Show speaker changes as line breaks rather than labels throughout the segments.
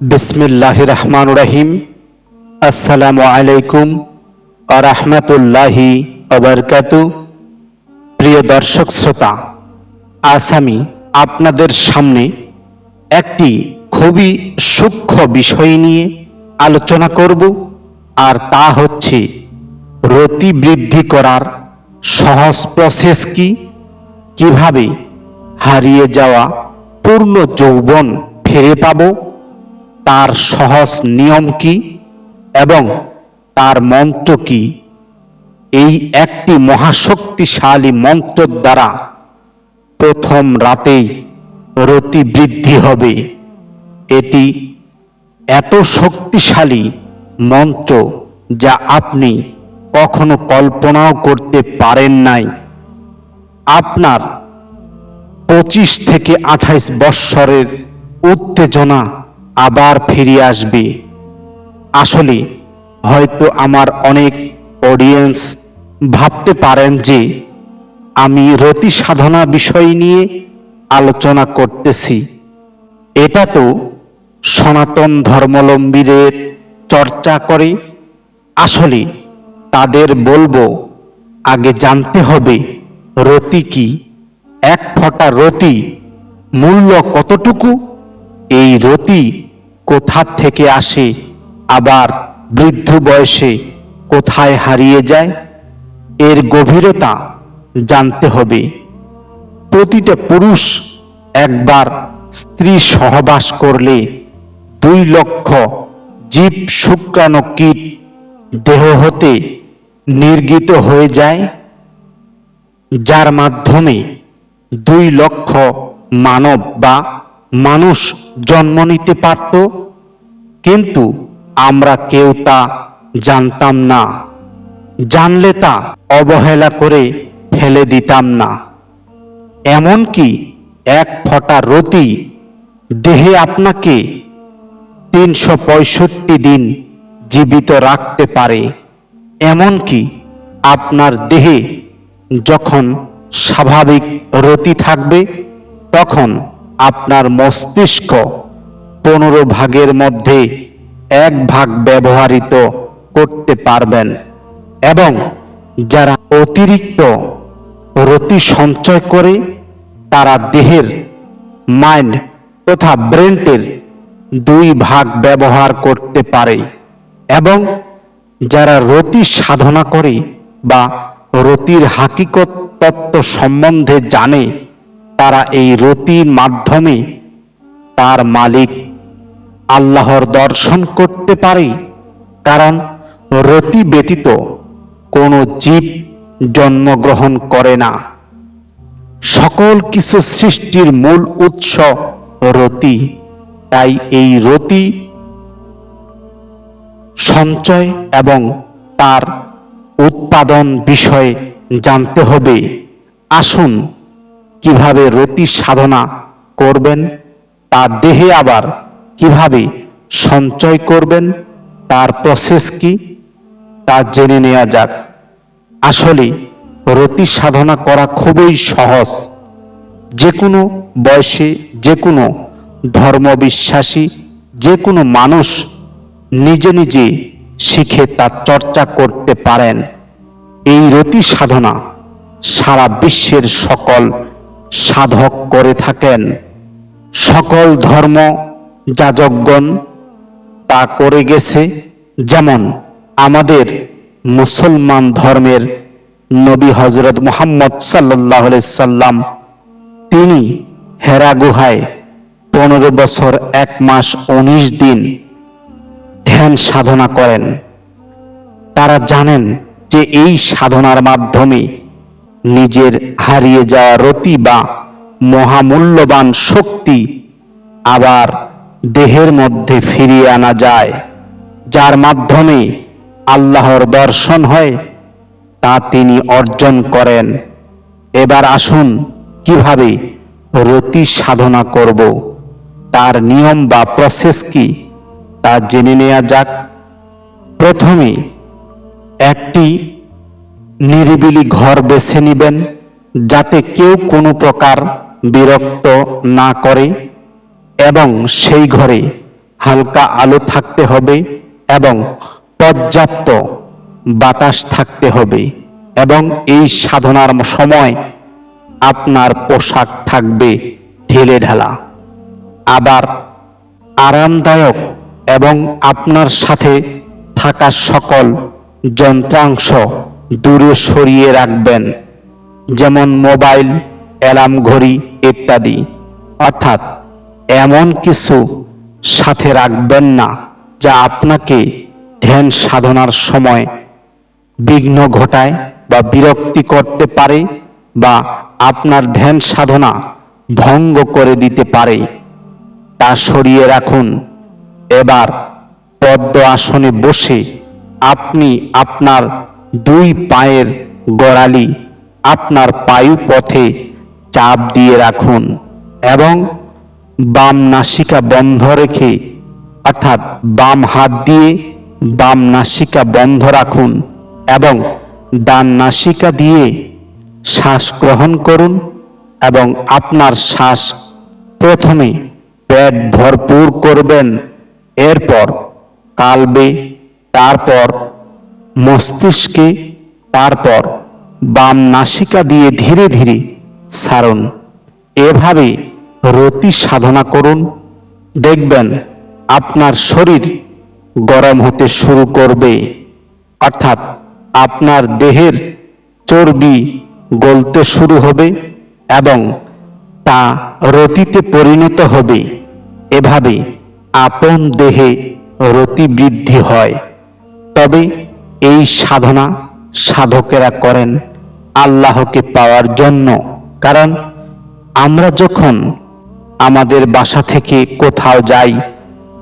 বিসমিল্লাহ রহমান রহিম। আসসালামু আলাইকুম আরহামতুল্লাহি অবরকাতু প্রিয় দর্শক শ্রোতা, আজ আমি আপনাদের সামনে একটি খুবই সূক্ষ্ম বিষয় নিয়ে আলোচনা করব, আর তা হচ্ছে রতি বৃদ্ধি করার সহজ প্রসেস কি? কীভাবে হারিয়ে যাওয়া পূর্ণ যৌবন ফিরে পাব? তার সহজ নিয়ম কি এবং তার মন্ত্র কি? এই একটি মহাশক্তিশালী মন্ত্রের দ্বারা প্রথম রাতেই রতি বৃদ্ধি হবে। এটি এত শক্তিশালী মন্ত্র যা আপনি কখনো কল্পনাও করতে পারেন নাই। আপনার পঁচিশ থেকে আঠাইশ বৎসরের উত্তেজনা আবার ফিরে আসবে। আসলে হয়তো আমার অনেক অডিয়েন্স ভাবতে পারেন যে আমি রতি সাধনা বিষয় নিয়ে আলোচনা করতেছি। এটা তো সনাতন ধর্মলম্বীদের চর্চা করে। আসলে তাদের বলব, আগে জানতে হবে রতি কি। এক ফোঁটা রতি মূল্য কতটুকু? এই রতি কোথা থেকে আসে? আবার বৃদ্ধ বয়সে কোথায় হারিয়ে যায়? এর গভীরতা জানতে হবে। প্রতিটা পুরুষ একবার স্ত্রী সহবাস করলে দুই লক্ষ জীব শুক্রাণু কীট দেহ হতে নির্গিত হয়ে যায়, যার মাধ্যমে দুই লক্ষ মানব বা মানুষ জন্ম নিতে পারত, কিন্তু আমরা কেউ তা জানতাম না। জানলে তা অবহেলা করে ফেলে দিতাম না। এমনকি এক ফোঁটা রতি দেহে আপনাকে তিনশো পঁয়ষট্টি দিন জীবিত রাখতে পারে। এমনকি আপনার দেহে যখন স্বাভাবিক রতি থাকবে, তখন আপনার মস্তিষ্ক পনেরো ভাগের মধ্যে এক ভাগ ব্যবহৃত করতে পারবেন। এবং যারা অতিরিক্ত রতি সঞ্চয় করে, তারা দেহের মাইন্ড তথা ব্রেনটের দুই ভাগ ব্যবহার করতে পারে। এবং যারা রতি সাধনা করে বা রতির হাকিকত তত্ত্ব সম্বন্ধে জানে তারা এই রতির মাধ্যমে তার মালিক আল্লাহর দর্শন করতে পারে, কারণ রতি ব্যতীত কোনো জীব জন্মগ্রহণ করে না। সকল কিছু সৃষ্টির মূল উৎস রতি, তাই এই রতি সঞ্চয় এবং তার উৎপাদন বিষয়ে জানতে হবে। আসুন কীভাবে রতি সাধনা করবেন? তা দেহে আবার কীভাবে সঞ্চয় করবেন? তার প্রসেস কি? তা জেনে নেওয়া যাক। আসলে রতি সাধনা করা খুবই সহজ। যে কোনো বয়সে যে কোনো ধর্মবিশ্বাসী যে কোনো মানুষ নিজে নিজে শিখে তা চর্চা করতে পারেন। এই রতি সাধনা সারা বিশ্বের সকল সাধক করে থাকেন। সকল ধর্ম যাজকগণ তা করে গেছে। যেমন আমাদের মুসলমান ধর্মের নবী হজরত মোহাম্মদ সাল্লাহ সাল্লাম, তিনি হেরা গুহায় পনেরো বছর এক মাস উনিশ দিন ধ্যান সাধনা করেন। তারা জানেন যে এই সাধনার মাধ্যমে নিজের হারিয়ে যাওয়া রতি বা মহামূল্যবান শক্তি আবার দেহের মধ্যে ফিরিয়ে আনা যায়, যার মাধ্যমে আল্লাহর দর্শন হয়, তা তিনি অর্জন করেন। এবার আসুন, কীভাবে রতি সাধনা করব? তার নিয়ম বা প্রসেস কি? তা জেনে নেওয়া যাক। প্রথমে, একটি নিরিবিলি ঘর বেছে নেবেন, যাতে কেউ কোনো প্রকার বিরক্ত না করে, এবং সেই ঘরে হালকা আলো থাকতে হবে এবং পর্যাপ্ত বাতাস থাকতে হবে, এবং এই সাধনার সময় আপনার পোশাক থাকবে ঢেলে ঢালা। আবার আরামদায়ক এবং আপনার সাথে থাকা সকল যন্ত্রাংশ দূরে সরিয়ে রাখবেন, যেমন মোবাইল, অ্যালার্ম ঘড়ি ইত্যাদি। অর্থাৎ এমন কিছু সাথে রাখবেন না, যা আপনাকে ধ্যান সাধনার সময় বিঘ্ন ঘটায় বা বিরক্তি করতে পারে বা আপনার ধ্যান সাধনা ভঙ্গ করে দিতে পারে। তা সরিয়ে রাখুন। এবার পদ্ম আসনে বসে আপনি আপনার দুই পায়ের গড়ালি আপনার পায়ু পথে চাপ দিয়ে রাখুন এবং বাম নাসিকা বন্ধ রেখে, অর্থাৎ বাম হাত দিয়ে বাম নাসিকা বন্ধ রাখুন এবং ডান নাসিকা দিয়ে শ্বাস গ্রহণ করুন এবং আপনার শ্বাস প্রথমে পেট ভরপুর করবেন, এরপর কালবে, তারপর মস্তিষ্কে তারপর বাম নাসিকা দিয়ে ধীরে ধীরে সারণ। এভাবে রতি সাধনা করুন। দেখবেন আপনার শরীর গরম হতে শুরু করবে। অর্থাৎ আপনার দেহের চর্বি গলতে শুরু হবে এবং তা রতিতে পরিণত হবে। এভাবে আপন দেহে রতি বৃদ্ধি হয়। তবে এই সাধনা সাধকেরা করেন আল্লাহকে পাওয়ার জন্য। কারণ আমরা যখন আমাদের বাসা থেকে কোথাও যাই,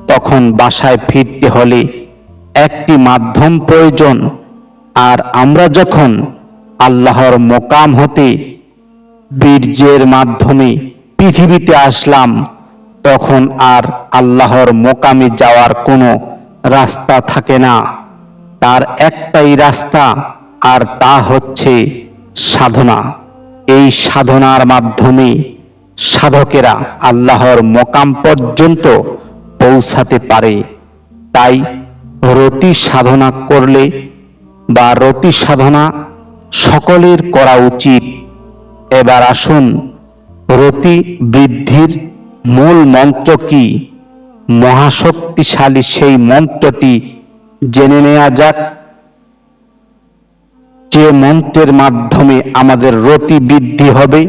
তখন বাসায় ফিরতে হলে একটি মাধ্যম প্রয়োজন। আর আমরা যখন আল্লাহর মোকাম হতে বীর্যের মাধ্যমে পৃথিবীতে আসলাম, তখন আর আল্লাহর মোকামে যাওয়ার কোনো রাস্তা থাকে না। তার একটাই রাস্তা, আর তা হচ্ছে সাধনা। এই সাধনার মাধ্যমে সাধকেরা আল্লাহর মোকাম পর্যন্ত পৌঁছাতে পারে। তাই রতি সাধনা করলে বা রতি সাধনা সকলের করা উচিত। এবার আসুন, রতি বৃদ্ধির মূল মন্ত্র কি? মহাশক্তিশালী সেই মন্ত্রটি জেনে নেওয়া যাক যে মন্ত্রের মাধ্যমে আমাদের রতি বৃদ্ধি হবে।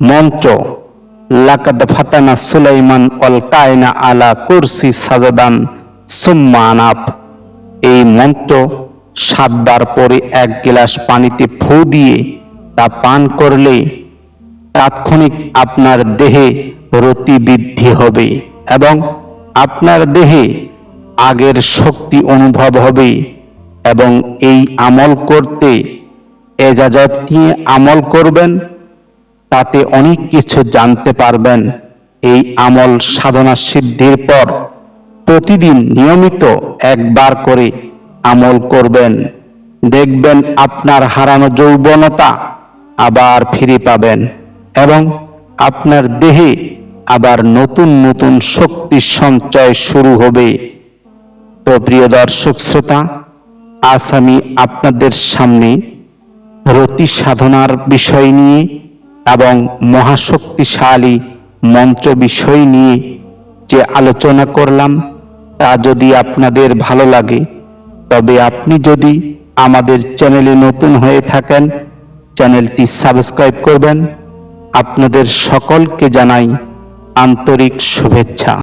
মন্ত্র, লাকাদ ফাতানা সুলাইমান অল কায়না আলা কুরসি সাজাদান সুম্মা আনাপ এই মন্ত্র সাতবার পরে এক গ্লাস পানিতে ফু দিয়ে তা পান করলে তাৎক্ষণিক আপনার দেহে রতি বৃদ্ধি হবে এবং আপনার দেহে আগের শক্তি অনুভব হবে এবং এই আমল করতে এজাজত নিয়ে আমল করবেন, তাতে অনেক কিছু জানতে পারবেন। এই আমল সাধনা সিদ্ধির পর প্রতিদিন নিয়মিত একবার করে আমল করবেন। দেখবেন আপনার হারানো যৌবনতা আবার ফিরে পাবেন এবং আপনার দেহে আবার নতুন নতুন শক্তি সঞ্চয় শুরু হবে। তো প্রিয় দর্শক শ্রোতা, আজ আমি আপনাদের সামনে রতি সাধনার বিষয় নিয়ে এবং মহাশক্তিশালী মন্ত্র বিষয় নিয়ে যে আলোচনা করলাম, তা যদি আপনাদের ভালো লাগে, তবে আপনি যদি আমাদের চ্যানেলে নতুন হয়ে থাকেন, চ্যানেলটি সাবস্ক্রাইব করবেন। আপনাদের সকলকে জানাই আন্তরিক শুভেচ্ছা।